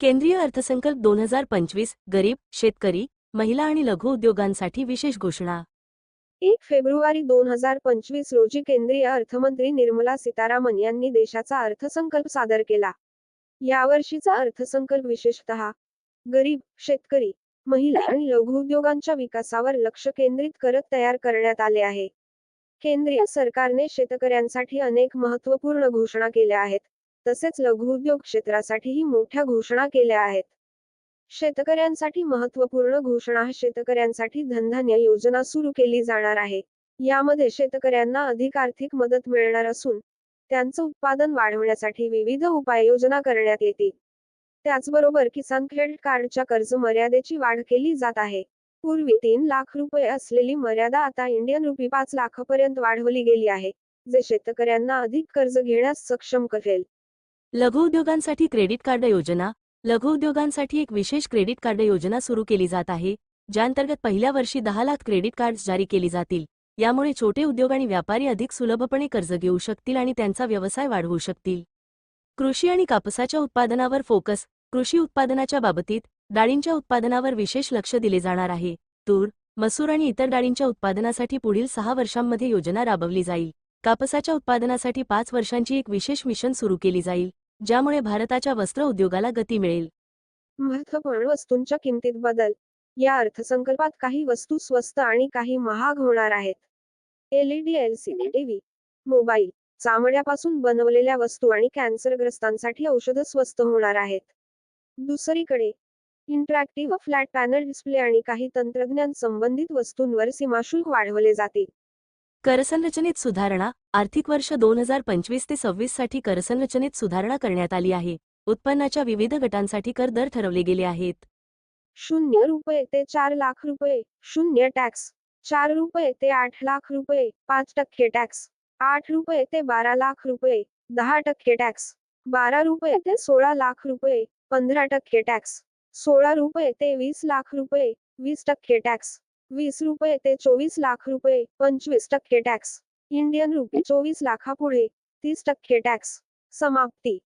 केंद्रीय अर्थसंकल्प दोन हजार पंचवीस गरीब शेतकरी महिला आणि लघु उद्योगांसाठी विशेष घोषणा. एक फेब्रुवारी दोन हजार पंचवीस रोजी केंद्रीय अर्थमंत्री निर्मला सीतारामन यांनी देशाचा अर्थसंकल्प सादर केला. यावर्षीचा अर्थसंकल्प विशेषतः गरीब शेतकरी महिला आणि लघु उद्योगांच्या विकासावर लक्ष केंद्रित करत तयार करण्यात आले आहे. केंद्रीय सरकारने शेतकऱ्यांसाठी अनेक महत्त्वपूर्ण घोषणा केल्या आहेत. तसेच लघु उद्योग क्षेत्रासाठीही मोठ्या घोषणा केल्या आहेत. शेतकऱ्यांसाठी महत्त्वपूर्ण घोषणा शेतकऱ्यांसाठी धनधान्य योजना सुरू केली जाणार आहे. यामध्ये शेतकऱ्यांना अधिक आर्थिक मदत मिळणार असून त्यांचं उत्पादन वाढवण्यासाठी विविध उपाययोजना करण्यात येतील. त्याचबरोबर किसान क्रेडिट कार्डच्या कर्ज मर्यादेची वाढ केली जात आहे. पूर्वी तीन लाख रुपये असलेली मर्यादा आता इंडियन रुपी पाच लाखापर्यंत वाढवली गेली आहे जे शेतकऱ्यांना अधिक कर्ज घेण्यास सक्षम करेल. लघुउद्योगांसाठी क्रेडिट कार्ड योजना. लघुउद्योगांसाठी एक विशेष क्रेडिट कार्ड योजना सुरू केली जात आहे ज्याअंतर्गत पहिल्या वर्षी दहा लाख क्रेडिट कार्ड्स जारी केली जातील. यामुळे छोटे उद्योग आणि व्यापारी अधिक सुलभपणे कर्ज घेऊ शकतील आणि त्यांचा व्यवसाय वाढवू शकतील. कृषी आणि कापसाच्या उत्पादनावर फोकस. कृषी उत्पादनाच्या बाबतीत डाळींच्या उत्पादनावर विशेष लक्ष दिले जाणार आहे. तूर मसूर आणि इतर डाळींच्या उत्पादनासाठी पुढील सहा वर्षांमध्ये योजना राबवली जाईल. कापसाच्या उत्पादनासाठी पाच वर्षांची एक विशेष मिशन सुरू केली जाईल. ज्यामुळे भारताच्या वस्त्र उद्योगाला गती मिळेल. महत्त्वपूर्ण वस्तूंच्या किमतीत बदल. या अर्थसंकल्पात काही वस्तू स्वस्त आणि काही महाग होणार आहेत. एलईडी एलसीडी टीव्ही मोबाईल चामड्यापासून बनवलेल्या वस्तू आणि कॅन्सरग्रस्तांसाठी औषधं स्वस्त होणार आहेत. दुसरीकडे इंटरॅक्टिव्ह फ्लॅट पॅनल डिस्प्ले आणि काही तंत्रज्ञान संबंधित वस्तूंवर सीमाशुल्क वाढवले जातील. करसंरचनेत सुधारणा आर्थिक वर्ष दोन हजार पंचवीस ते सव्वीससाठी करसंरचनेत सुधारणा करण्यात आली आहे. उत्पन्नाच्या विविध गटांसाठी कर दर ठरवले गेले आहेत. शून्य रुपये ते चार लाख रुपये शून्य टॅक्स चार रुपये ते आठ लाख रुपये पाच टक्के टॅक्स आठ रुपये ते बारा लाख रुपये दहा टक्के टॅक्स बारा रुपये ते सोळा लाख रुपये पंधरा टक्के टॅक्स सोळा रुपये ते वीस लाख रुपये वीस टक्के टॅक्स वीस रुपये ते चोवीस लाख रुपये पंचवीस टक्के टॅक्स. इंडियन रुपये चोवीस लाखापुढे तीस टक्के टॅक्स. समाप्ती.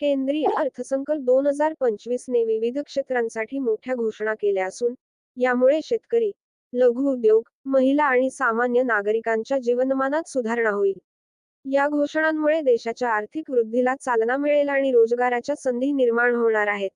केंद्रीय अर्थसंकल्प दोन हजार पंचवीस ने विविध क्षेत्रांसाठी मोठ्या घोषणा केल्या असून यामुळे शेतकरी लघु उद्योग महिला आणि सामान्य नागरिकांच्या जीवनमानात सुधारणा होईल. या घोषणांमुळे देशाच्या आर्थिक वृद्धीला चालना मिळेल आणि रोजगाराच्या संधी निर्माण होणार आहेत.